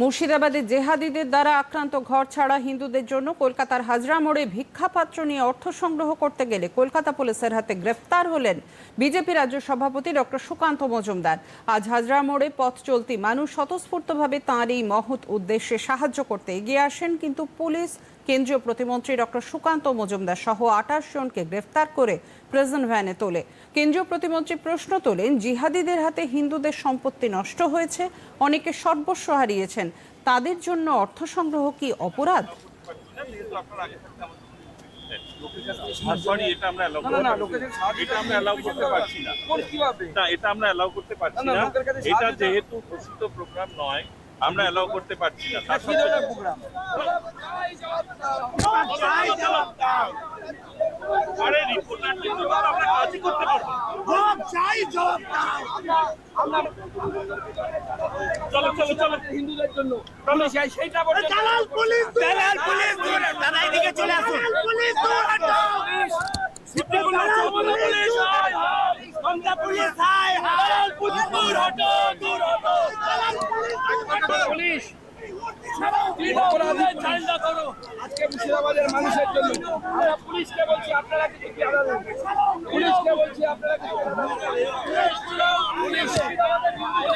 মুর্শিদাবাদে জেহাদিদের দ্বারা আক্রান্ত ঘর ছাড়া হিন্দুদের জন্য কলকাতার হাজরা মোড়ে ভিক্ষাপাত্র নিয়ে অর্থ সংগ্রহ করতে গেলে কলকাতা পুলিশের হাতে গ্রেফতার হলেন বিজেপি রাজ্য সভাপতি ডক্টর সুকান্ত মজুমদার। আজ হাজরা মোড়ে পথ চলতি মানুষ স্বতঃস্ফূর্তভাবে তাঁর এই মহৎ উদ্দেশ্যে সাহায্য করতে এগিয়ে আসেন, কিন্তু পুলিশ কেন্দ্রীয় প্রতিমন্ত্রী ডক্টর সুকান্ত মজুমদার সহ আঠাশ জনকে গ্রেফতার করে প্রেজেন্ট ভ্যানে তোলে। কেন্দ্রীয় প্রতিমন্ত্রী প্রশ্ন তোলেন জিহাদিদের হাতে হিন্দুদের সম্পত্তি নষ্ট হয়েছে অনেকে সর্বস্ব হারিয়েছেন তাদের জন্য অর্থ সংগ্রহ কি অপরাধ? এটা আমরা অ্যালাউ করতে পারছি না। আমরা অ্যালাউ করতে পারছি না, যেহেতু ঘোষিত প্রোগ্রাম নয় আমরা এলাও করতে পারছি না। আরে রিপোর্টার আমরা কাজই করতে পারব। চলো চলো চলো। হিন্দুদের জন্য। চলে। চাই সেটা বলে পুলিশ! পুলিশ! আজকে মুর্শিদাবাদের মানুষের জন্য আমরা পুলিশকে বলছি, আপনারা কিছু পুলিশকে বলছি, আপনারা কিছু পুলিশ! মুর্শিদাবাদের হিন্দুদের